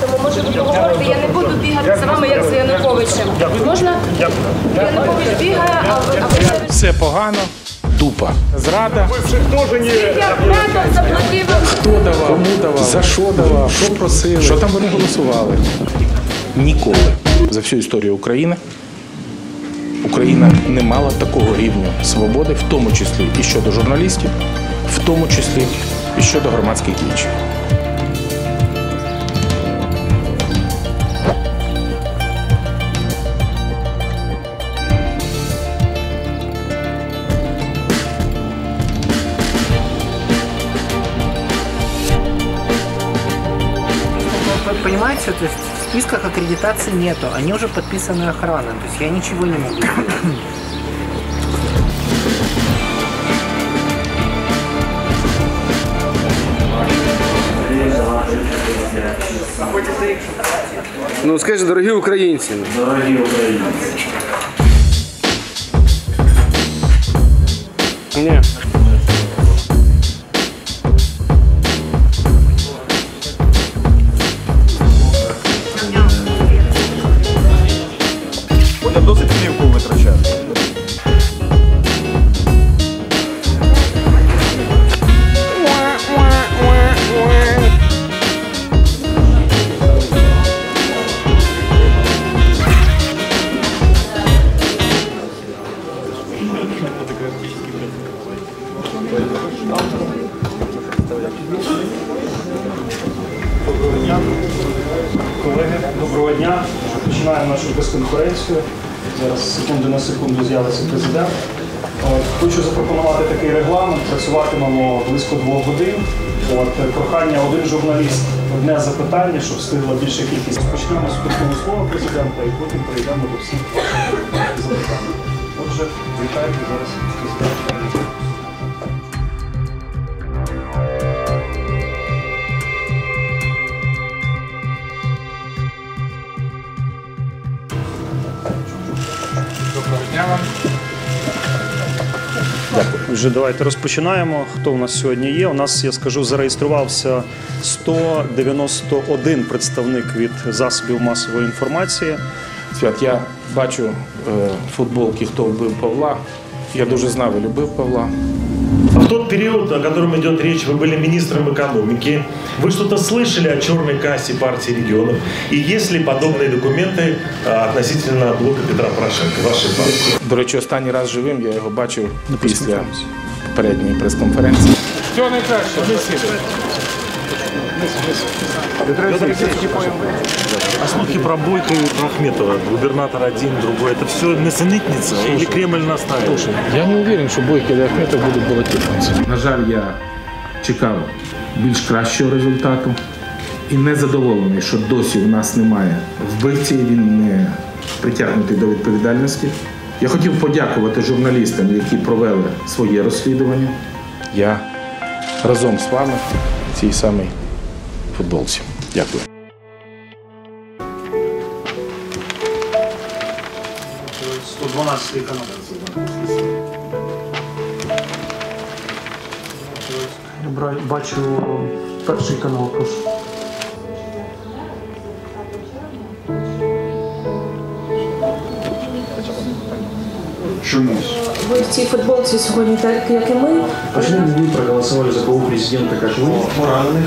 Тому може ви я не буду бігати за вами, як за Януковичем. Можна? Янукович бігає, а ви все погано, тупа. Зрада. Я врядом заплатив вам. Хто давав? Кому давав? За що давав? Що просили? Що там вони голосували? Ніколи. За всю історію України Україна не мала такого рівня свободи, в тому числі і щодо журналістів, в тому числі і щодо громадських діячів. Вы понимаете, то есть в списках аккредитации нету, они уже подписаны охраной, то есть я ничего не могу сделать. Ну скажи, дорогі українці. Дорогі українці, Ні. Доброго дня. Починаємо нашу прес-конференцію. Зараз секунду на секунду з'явиться президент. Хочу запропонувати такий регламент. Працюватимемо близько двох годин. От, прохання один журналіст, одне запитання, щоб встигла більша кількість. Почнемо з вступного слова президента і потім перейдемо до всіх запитань. Отже, вітайте зараз президента. Отже, давайте розпочинаємо. Хто у нас сьогодні є? У нас, я скажу, зареєструвався 191 представник від засобів масової інформації. Свят, я бачу е, футболки, хто вбив Павла. Я дуже знав і любив Павла. В тот период, о котором идет речь, вы были министром экономики. Вы что-то слышали о черной кассе партии регионов? И есть ли подобные документы а, относительно блока Петра Порошенко, вашей партии? До речі, останній раз живим я його бачив після попередньої прес-конференції. Всього найкраще. А слухи про Бойко и про Ахметова, губернатор один, другой, это все несенитница или Кремль настаивает? Я не уверен, що Бойко і Ахметов будуть балотуватися. На жаль, я чекав більш кращого результату і не задоволений, що досі у нас немає вбивці, він не притягнутий до відповідальності. Я хотів подякувати журналістам, які провели своє розслідування. Я разом з вами цій самій футболці. Дякую. Бачу перший канал, прошу. Ви в цій футболці сьогодні, так як і ми. Почему ви проголосували за кого президента как вы? моральних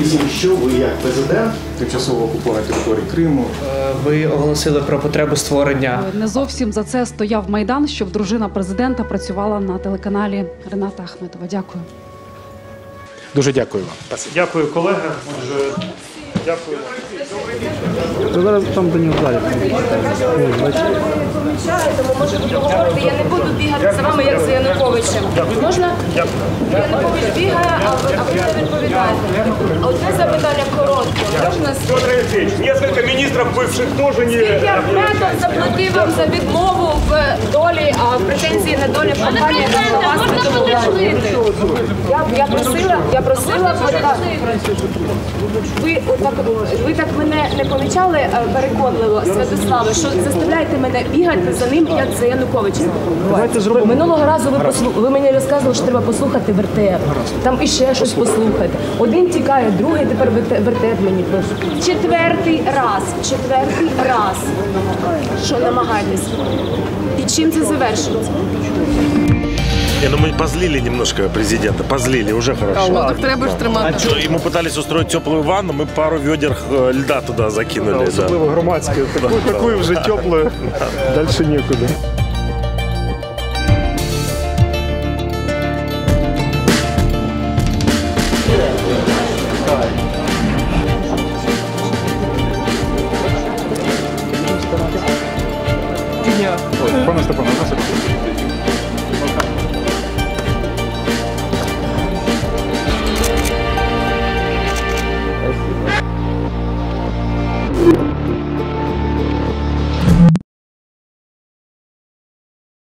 і що ви як президент Тимчасово окупованій території Криму. Ви оголосили про потребу створення Не зовсім за це стояв майдан, щоб дружина президента працювала на телеканалі Рената Ахметова. Дякую. Дуже дякую вам. Дякую, колеги. Отже, дякую. зараз там до нього далі. Тому може ви поговорити, я не буду бігати за вами, як за Януковичем. Можна? Янукович бігає, а ви а ви все відповідаєте. Одне запитання коротке. Можна Несколько міністрів бивших теж не... Я врядом заплатив вам за відмову в долі, а претензії на долі компанії на вас не домовляли. Я, я просила, я просила. Ви, отак, ви так мене не помічали е, переконливо, Святославе, що заставляєте мене бігати за ним, як за Януковичем. Давайте зробимо. Минулого разу ви послу... ви мені розказували, що треба послухати вертеп. Там іще щось послухати. Один тікає, другий тепер верте- вертеп мені четвертий раз, четвертий раз, що намагаєтесь. І чим це завершується? Не, ну мы позлили немножко президента, позлили, уже хорошо. Ну так треба ж тримати. Что, Ему пытались устроить теплую ванну, мы пару ведер э, льда туда закинули. Да, громадське. Таку, таку вже теплою. Дальше нікуди. Con este programa.